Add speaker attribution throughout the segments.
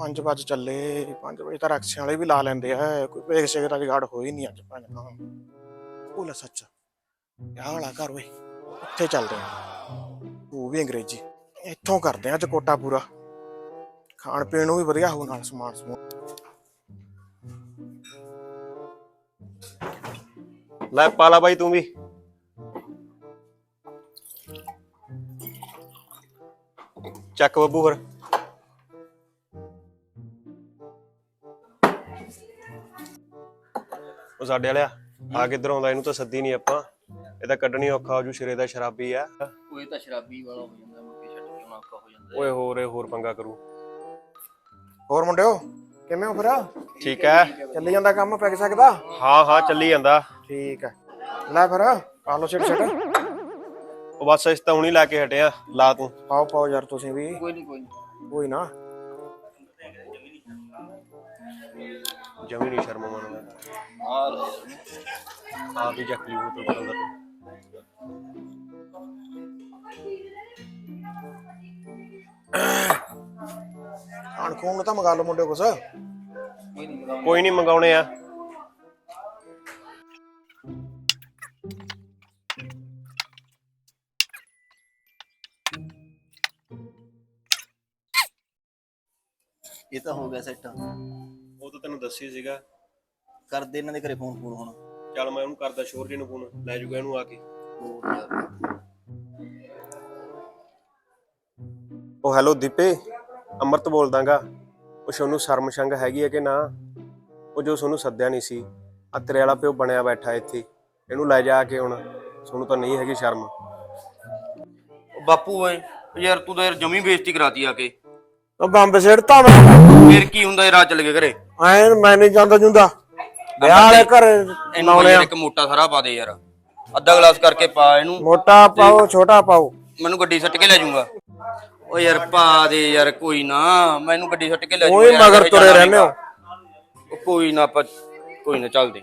Speaker 1: 5 ਵਜੇ ਚੱਲੇ 5 ਵਜੇ ਤਾਂ ਰਕਸਿਆਂ ਵਾਲੇ ਵੀ ਲਾ ਲੈਂਦੇ ਆ ਕੋਈ ਵੇਖ ਸ਼ੇਕ ਦਾ ਜਗਾੜ ਹੋ ਨਹੀਂ ਅੱਜ ਭਾਂ ਉਹ ਲੈ ਸੱਚ, ਆਹ ਵਾਲਾ ਘਰ ਓਏ, ਉੱਥੇ ਚੱਲਦੇ ਆ। ਉਹ ਵੀ ਅੰਗਰੇਜ਼ੀ, ਇੱਥੋਂ ਕਰਦੇ ਆ ਅੱਜ ਕੋਟਾ ਪੂਰਾ। ਖਾਣ ਪੀਣ ਨੂੰ ਵੀ ਵਧੀਆ ਹੋ ਨਾਲ ਸਮਾਨ ਸਮੂਨ।
Speaker 2: ਲੈ ਪਾਲਾ ਬਾਈ ਤੂੰ ਵੀ। ਚੱਕ ਬੱਬੂ ਫਿਰ। ਉਹ ਸਾਡੇ ਵਾਲਿਆ ਆ ਕਿੱਧਰ ਆਉਂਦਾ ਇਹਨੂੰ ਤਾਂ ਸੱਦੀ ਨਹੀਂ ਆਪਾਂ। ਇਹ ਤਾਂ ਕੱਢਣੀ ਔਖਾ ਹੋ ਜੂ ਸਿਰੇ ਦਾ ਸ਼ਰਾਬੀ ਆ।
Speaker 3: ਕੋਈ ਤਾਂ ਸ਼ਰਾਬੀ ਵਾਲਾ ਹੋ ਜਾਂਦਾ ਮੁੱਕੇ ਛੱਡ ਕੇ ਉਹਨਾਂ ਔਖਾ ਹੋ ਜਾਂਦਾ।
Speaker 2: ਓਏ ਹੋਰ ਇਹ ਹੋਰ ਪੰਗਾ ਕਰੂ।
Speaker 1: ਹੋਰ ਮੁੰਡਿਓ ਕਿਵੇਂ ਹੋ ਫਿਰ
Speaker 2: ਠੀਕ ਹੈ।
Speaker 1: ਚੱਲੀ ਜਾਂਦਾ ਕੰਮ ਪੈ ਸਕਦਾ?
Speaker 2: ਹਾਂ ਹਾਂ ਚੱਲੀ ਜਾਂਦਾ।
Speaker 1: ਠੀਕ ਹੈ। ਲੈ ਫਿਰ ਪਾ ਲਓ ਛੇੜ ਛੇੜ
Speaker 2: ਉਹ ਬਸ ਇਸ ਤਾਂ ਹੁਣੀ ਲਾ ਕੇ ਹਟਿਆ ਲਾ ਤੂੰ।
Speaker 1: ਪਾਓ ਪਾਓ ਯਾਰ ਤੁਸੀਂ ਵੀ।
Speaker 3: ਕੋਈ ਨਹੀਂ ਕੋਈ ਨਹੀਂ
Speaker 1: ਕੋਈ ਨਾ।
Speaker 2: ਜਮੀ ਨਹੀਂ ਸ਼ਰਮ ਮੰਨਦਾ ਚੱਕ ਲਈ
Speaker 1: ਖਾਣ ਨੂੰ ਤਾਂ ਮੰਗਾ ਲਓ ਕੁਛ।
Speaker 3: ਕੋਈ ਨਹੀਂ ਮਗਾ
Speaker 2: ਕੋਈ ਨਹੀਂ ਮੰਗਾਉਣੇ ਆ।
Speaker 3: ਇਹ ਤਾਂ ਹੋ ਗਿਆ ਸੈੱਟ
Speaker 2: ਉਹ ਤਾਂ ਤੈਨੂੰ ਦੱਸੀ ਸੀਗਾ।
Speaker 3: ਕਰਦੇ ਇਹਨਾਂ ਦੇ ਘਰੇ ਫੋਨ ਫੋਨ ਹੁਣ।
Speaker 2: ਚੱਲ ਮੈਂ ਉਹਨੂੰ ਕਰਦਾ ਸ਼ੋਰ ਜੀ ਨੂੰ ਫੋਨ ਲੈ ਜੂਗਾ ਇਹਨੂੰ ਆ ਕੇ। ਉਹ ਹੈਲੋ ਦੀਪੇ ਅਮਰਤ ਬੋਲਦਾਗਾ। ਉਹ ਸੋਨੂੰ ਸ਼ਰਮ ਸ਼ੰਗ ਹੈਗੀ ਹੈ ਕਿ ਨਾ? ਉਹ ਜੋ ਸੋਨੂੰ ਸੱਦਿਆ ਨਹੀਂ ਸੀ ਆ ਤੇਰੇ ਵਾਲਾ ਪਿਓ ਬਣਿਆ ਬੈਠਾ ਇੱਥੇ। ਇਹਨੂੰ ਲੈ ਜਾ ਕੇ ਹੁਣ ਸੋਨੂੰ ਤਾਂ ਨਹੀਂ ਹੈਗੀ ਸ਼ਰਮ।
Speaker 4: ਉਹ ਬਾਪੂ ਓਏ ਯਾਰ ਤੂੰ ਤਾਂ ਯਾਰ ਜਮੀ ਬੇਇੱਜ਼ਤੀ ਕਰਾਤੀ ਆ ਕੇ।
Speaker 1: ਉਹ ਬੰਬ ਸਿੱਟਤਾ ਮੈਂ
Speaker 4: ਫੇਰ ਕੀ ਹੁੰਦਾ ਇਹ ਰਾਤ ਚੱਲ ਕੇ ਘਰੇ?
Speaker 1: ਐਨ ਮੈਂ ਨਹੀਂ ਜਾਂਦਾ ਜੁੰਦਾ। ਵਿਆਹ ਵਾਲੇ ਘਰ
Speaker 4: ਇਹਨੂੰ ਯਾਰ ਇੱਕ ਮੋਟਾ ਸਾਰਾ ਪਾ ਦੇ ਯਾਰ। ਅੱਧਾ ਗਲਾਸ ਕਰਕੇ ਪਾ ਇਹਨੂੰ।
Speaker 1: ਮੋਟਾ ਪਾਓ ਛੋਟਾ ਪਾਓ।
Speaker 4: ਮੈਨੂੰ ਗੱਡੀ ਸੱਟ ਕੇ ਲੈ ਜਾਊਂਗਾ। ਓ ਯਾਰ ਪਾ ਦੇ ਯਾਰ ਕੋਈ ਨਾ। ਮੈਨੂੰ ਗੱਡੀ ਸੱਟ ਕੇ ਲੈ
Speaker 1: ਕੋਈ
Speaker 4: ਜਾਊਂਗਾ।
Speaker 1: ਮਗਰ ਤੁਰੇ ਰਹਿੰਦੇ ਹੋ।
Speaker 4: ਉਹ ਕੋਈ ਨਾ ਆਪਾਂ ਕੋਈ ਨਾ ਚੱਲਦੇ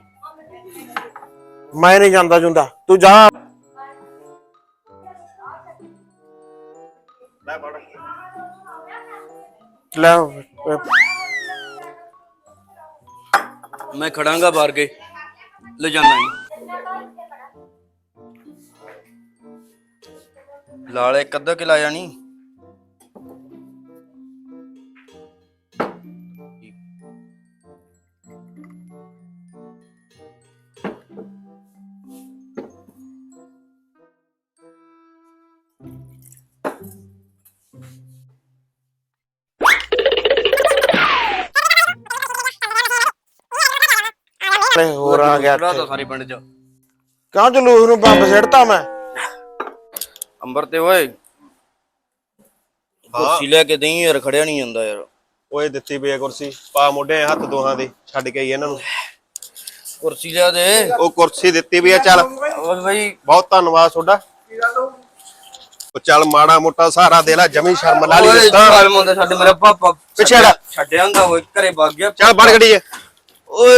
Speaker 1: ਮੈਂ ਨਹੀਂ ਜਾਂਦਾ ਜੁੰਦਾ। ਤੂੰ ਜਾ।
Speaker 2: ਲੈ ਫੜ।
Speaker 1: ਲੈ ਅਹ,
Speaker 4: ਮੈਂ ਖੜਾਂਗਾ ਬਾਹਰ ਕੇ। ਲੈ ਜਾਣਾ ਨਹੀਂ ਲਾਲ ਇੱਕ ਅੱਧਾ ਕਿ ਲਾਇਆ
Speaker 1: ਲੈ ਹੋਰ ਆ ਗਿਆ ਇੱਥੇ।
Speaker 4: ਤਾਂ ਸਾਰੇ ਪਿੰਡ 'ਚ।
Speaker 1: ਕਿਉਂ ਜਲੂਸ ਨੂੰ ਬੰਬ ਸਿੱਟਤਾ ਮੈਂ?
Speaker 4: ਅੰਬਰ ਤੇ ਓਏ। ਕੁਰਸੀ ਲੈ ਕੇ ਦੇਈ ਯਾਰ ਖੜਿਆ ਨਹੀਂ ਜਾਂਦਾ ਯਾਰ।
Speaker 2: ਓਏ ਦਿੱਤੀ ਪਈ ਆ ਕੁਰਸੀ ਪਾ ਮੋਢੇ ਹੱਥ ਦੋਹਾਂ ਦੇ ਛੱਡ ਕੇ ਆਈ ਇਹਨਾਂ ਨੂੰ।
Speaker 4: ਕੁਰਸੀ ਲਿਆ ਦੇ।
Speaker 2: ਉਹ ਕੁਰਸੀ ਦਿੱਤੀ ਪਈ ਆ ਚੱਲ।
Speaker 4: ਓਏ ਬਈ।
Speaker 2: ਬਹੁਤ ਧੰਨਵਾਦ ਤੁਹਾਡਾ। ਉਹ ਚੱਲ ਮਾੜਾ ਮੋਟਾ ਸਹਾਰਾ ਦੇ ਲੈ ਜਮੀ ਸ਼ਰਮ ਲਾ ਲਈ
Speaker 4: ਓਏ
Speaker 2: ਦਿੱਤਾ।
Speaker 4: ਚੱਲ ਮੁੰਡੇ ਸਾਡੇ ਮੇਰਾ ਪਾਪਾ।
Speaker 2: ਪਿੱਛੇ ਹਟ।
Speaker 4: ਛੱਡਿਆ ਹੁੰਦਾ ਓਏ ਘਰੇ ਵਗ ਗਿਆ।
Speaker 2: ਚੱਲ ਬੜ ਗੱਡੀ 'ਚ।
Speaker 4: ਓਏ।